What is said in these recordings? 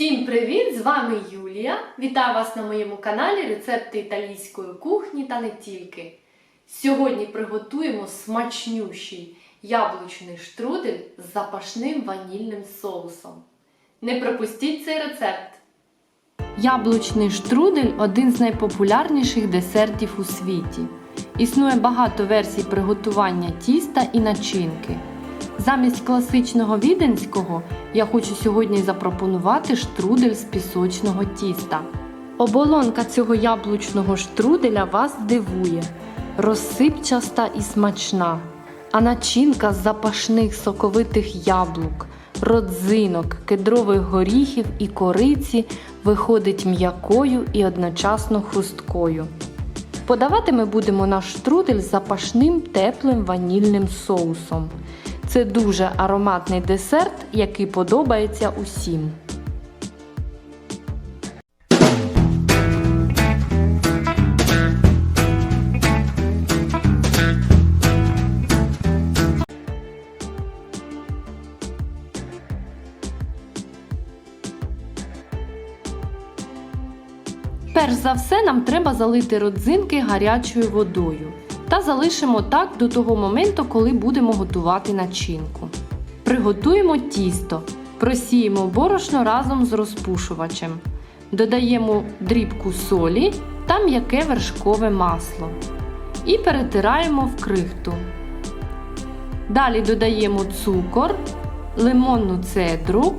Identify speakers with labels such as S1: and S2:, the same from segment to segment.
S1: Всім привіт! З вами Юлія. Вітаю вас на моєму каналі Рецепти італійської кухні та не тільки. Сьогодні приготуємо смачнющий яблучний штрудель з запашним ванільним соусом. Не пропустіть цей рецепт! Яблучний штрудель один з найпопулярніших десертів у світі. Існує багато версій приготування тіста і начинки. Замість класичного віденського я хочу сьогодні запропонувати штрудель з пісочного тіста. Оболонка цього яблучного штруделя вас здивує, розсипчаста і смачна, а начинка з запашних соковитих яблук, родзинок, кедрових горіхів і кориці виходить м'якою і одночасно хрусткою. Подавати ми будемо наш штрудель з запашним теплим ванільним соусом. Це дуже ароматний десерт, який подобається усім. Перш за все нам треба залити родзинки гарячою водою та залишимо так до того моменту, коли будемо готувати начинку. Приготуємо тісто, просіємо борошно разом з розпушувачем. Додаємо дрібку солі та м'яке вершкове масло. І перетираємо в крихту. Далі додаємо цукор, лимонну цедру,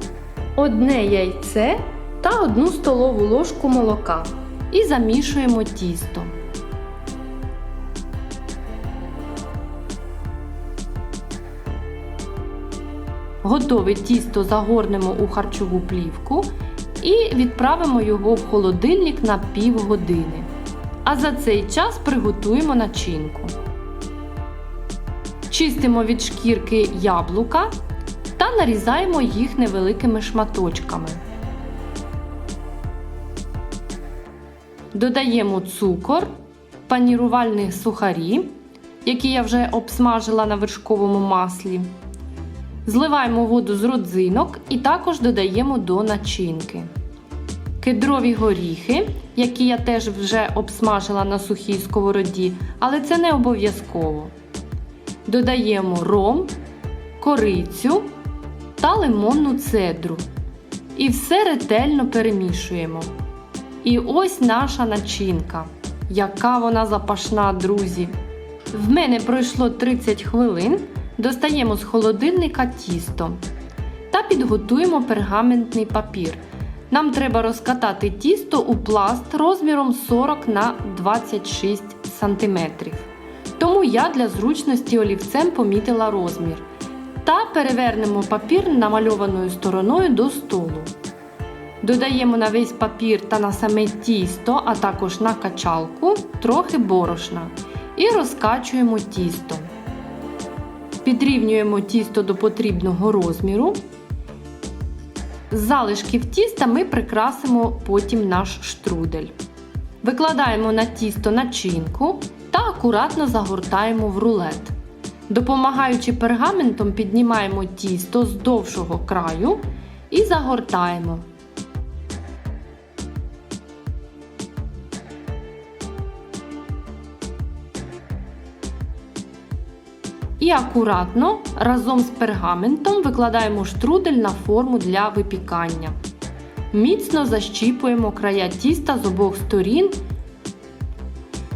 S1: одне яйце та одну столову ложку молока. І замішуємо тісто. Готове тісто загорнемо у харчову плівку і відправимо його в холодильник на півгодини. А за цей час приготуємо начинку. Чистимо від шкірки яблука та нарізаємо їх невеликими шматочками. Додаємо цукор, панірувальні сухарі, які я вже обсмажила на вершковому маслі. Зливаємо воду з родзинок і також додаємо до начинки. Кедрові горіхи, які я теж вже обсмажила на сухій сковороді, але це не обов'язково. Додаємо ром, корицю та лимонну цедру. І все ретельно перемішуємо. І ось наша начинка. Яка вона запашна, друзі! В мене пройшло 30 хвилин. Достаємо з холодильника тісто та підготуємо пергаментний папір. Нам треба розкатати тісто у пласт розміром 40 на 26 см. Тому я для зручності олівцем помітила розмір. Та перевернемо папір намальованою стороною до столу. Додаємо на весь папір та на саме тісто, а також на качалку трохи борошна і розкачуємо тісто. Підрівнюємо тісто до потрібного розміру. З залишків тіста ми прикрасимо потім наш штрудель. Викладаємо на тісто начинку та акуратно загортаємо в рулет. Допомагаючи пергаментом, піднімаємо тісто з довшого краю і загортаємо. І акуратно разом з пергаментом викладаємо штрудель на форму для випікання. Міцно защіпуємо края тіста з обох сторін.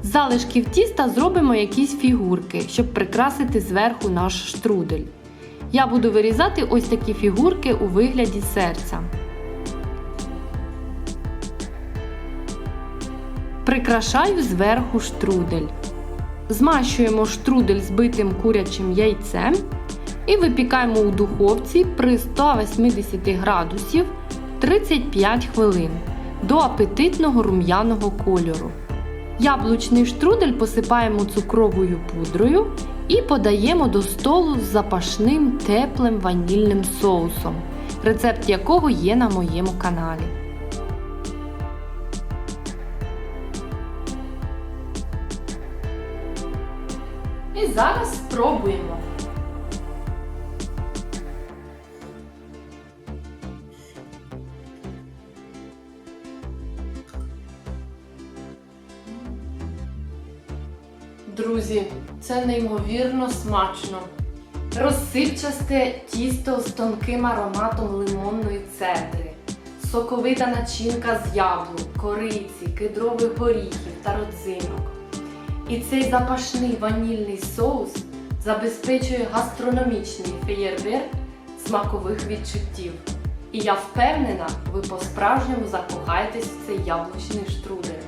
S1: Залишків тіста зробимо якісь фігурки, щоб прикрасити зверху наш штрудель. Я буду вирізати ось такі фігурки у вигляді серця. Прикрашаю зверху штрудель. Змащуємо штрудель збитим курячим яйцем і випікаємо у духовці при 180 градусів 35 хвилин до апетитного рум'яного кольору. Яблучний штрудель посипаємо цукровою пудрою і подаємо до столу з запашним теплим ванільним соусом, рецепт якого є на моєму каналі. І зараз спробуємо. Друзі, це неймовірно смачно. Розсипчасте тісто з тонким ароматом лимонної цедри, соковита начинка з яблук, кориці, кедрових горіхів та родзинок. І цей запашний ванільний соус забезпечує гастрономічний феєрверк смакових відчуттів. І я впевнена, ви по-справжньому закохаєтесь в цей яблучний штрудель.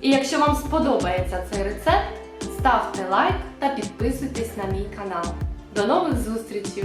S1: І якщо вам сподобається цей рецепт, ставте лайк та підписуйтесь на мій канал. До нових зустрічей!